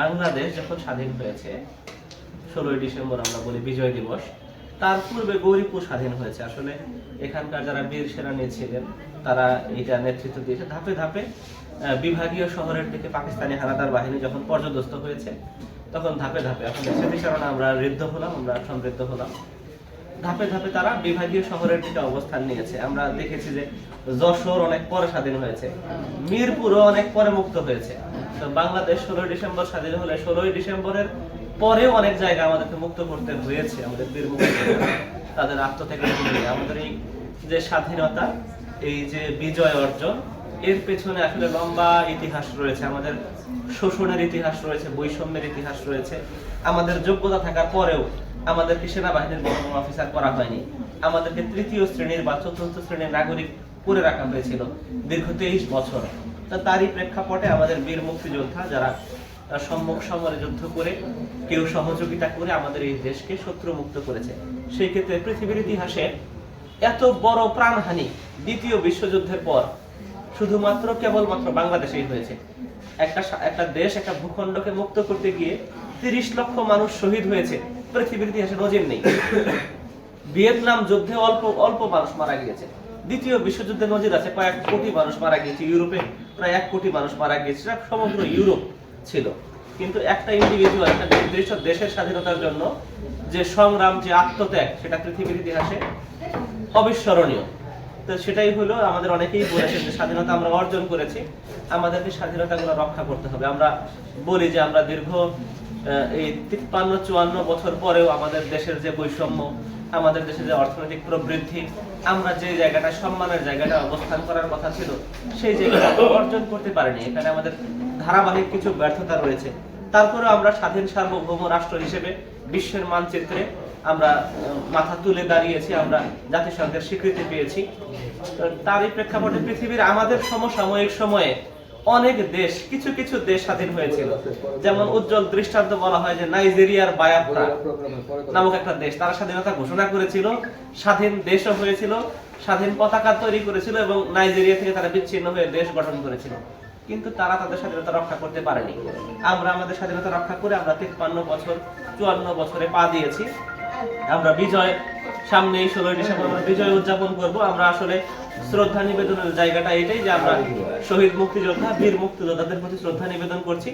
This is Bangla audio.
বাংলাদেশ যখন স্বাধীন হয়েছে, ষোলোই ডিসেম্বর আমরা বলি বিজয় দিবস, তার পূর্বে গৌরীপুর স্বাধীন হয়েছে। আসলে এখানকার যারা বীর সেনানী ছিলেন, তারা এটা নেতৃত্ব দিয়েছে। ধাপে ধাপে বিভাগীয় শহরের দিকে পাকিস্তানি হানাদার বাহিনী যখন পর্যদস্ত হয়েছে, তখন ধাপে ধাপে এখন স্মৃতিচারণা আমরা ঋদ্ধ হলাম, আমরা সমৃদ্ধ হলাম। ধাপে ধাপে তারা বিভাগীয় শহরের দিকে অবস্থান নিয়েছে। আমরা দেখেছি যে যশোর অনেক পরে স্বাধীন হয়েছে, মিরপুরও অনেক পরে মুক্ত হয়েছে। বাংলাদেশ ষোলোই ডিসেম্বর স্বাধীন হলে ষোলোই ডিসেম্বরের পরেও অনেক জায়গা আমাদেরকে মুক্ত করতে হয়েছে, আমাদের বীর তাদের আত্মত্যাগ করে আমাদের এই যে স্বাধীনতা, এই যে বিজয় অর্জন, এর পেছনে আসলে লম্বা ইতিহাস রয়েছে, আমাদের শোষণের ইতিহাস রয়েছে, বৈষম্যের ইতিহাস রয়েছে। আমাদের যোগ্যতা থাকার পরেও আমাদেরকে সেনাবাহিনীর বড় অফিসার করা হয়নি। আমাদেরকে তৃতীয় শ্রেণির বা চতুর্থ শ্রেণির নাগরিক করে রাখা হয়েছিল দীর্ঘ তেইশ বছর। তা তারই প্রেক্ষাপটে আমাদের বীর মুক্তিযোদ্ধা যারা সম্মুখ সমরে যুদ্ধ করে, কেউ সহযোগিতা করে আমাদের এই দেশকে শত্রু মুক্ত করেছে। সেই ক্ষেত্রে পৃথিবীর ইতিহাসে এত বড় প্রাণহানি দ্বিতীয় বিশ্বযুদ্ধের পর শুধুমাত্র কেবলমাত্র বাংলাদেশেই হয়েছে। একটা একটা দেশ, একটা ভূখণ্ডকে মুক্ত করতে গিয়ে তিরিশ লক্ষ মানুষ শহীদ হয়েছে, পৃথিবীর ইতিহাসে নজির নেই। ভিয়েতনাম যুদ্ধে অল্প অল্প মানুষ মারা গিয়েছে। দ্বিতীয় বিশ্বযুদ্ধে নজির আছে, কয়েক কোটি মানুষ মারা গিয়েছে ইউরোপে। প্রায় এক কোটি মানুষ মারা গিয়েছে সেটা সমগ্র ইউরোপ ছিল। কিন্তু একটা ইন্ডিভিজুয়াল একটা নির্দিষ্ট দেশের স্বাধীনতার জন্য যে সংগ্রাম, যে আত্মত্যাগ, সেটা পৃথিবীর ইতিহাসে অবিস্মরণীয়। তো সেটাই হলো, আমাদের অনেকেই বলেছেন যে স্বাধীনতা আমরা অর্জন করেছি, আমাদেরকে স্বাধীনতাগুলো রক্ষা করতে হবে। আমরা বলি যে আমরা দীর্ঘ এই তিপ্পান্ন, চুয়ান্ন বছর পরেও আমাদের দেশের যে বৈষম্য, আমাদের দেশের যে অর্থনৈতিক প্রবৃদ্ধি, আমরা যে জায়গাটা, সম্মানের জায়গাটা অবস্থান করার কথা ছিল, সেই জায়গাটা অর্জন করতে পারিনি। এখানে আমাদের ধারাবাহিক কিছু ব্যর্থতা রয়েছে। তারপরে আমরা স্বাধীন সার্বভৌম রাষ্ট্র হিসেবে বিশ্বের মানচিত্রে আমরা মাথা তুলে দাঁড়িয়েছি, আমরা জাতিসংঘের স্বীকৃতি পেয়েছি। তারই প্রেক্ষাপটে পৃথিবীর আমাদের সমসাময়িক সময়ে অনেক দেশ, কিছু কিছু দেশ স্বাধীন হয়েছিল। যেমন উজ্জ্বল দৃষ্টান্ত বলা হয় যে নাইজেরিয়ার বায়াপ্রা নামক একটা দেশ। তারা স্বাধীনতা ঘোষণা করেছিল, স্বাধীন দেশও হয়েছিল, স্বাধীন পতাকা তৈরি করেছিল এবং নাইজেরিয়া থেকে তারা বিচ্ছিন্ন হয়ে দেশ গঠন করেছিল। কিন্তু তারা তাদের স্বাধীনতা রক্ষা করতে পারেনি। আমরা আমাদের স্বাধীনতা রক্ষা করে আমরা তিপ্পান্ন বছর, চুয়ান্ন বছরে পা দিয়েছি। আমরা বিজয় সামনে এই ষোলোই ডিসেম্বর আমরা বিজয় উদযাপন করব। আমরা আসলে শ্রদ্ধা নিবেদনের জায়গাটা এটাই যে আমরা শহীদ মুক্তিযোদ্ধা, বীর মুক্তিযোদ্ধাদের প্রতি শ্রদ্ধা নিবেদন করছি।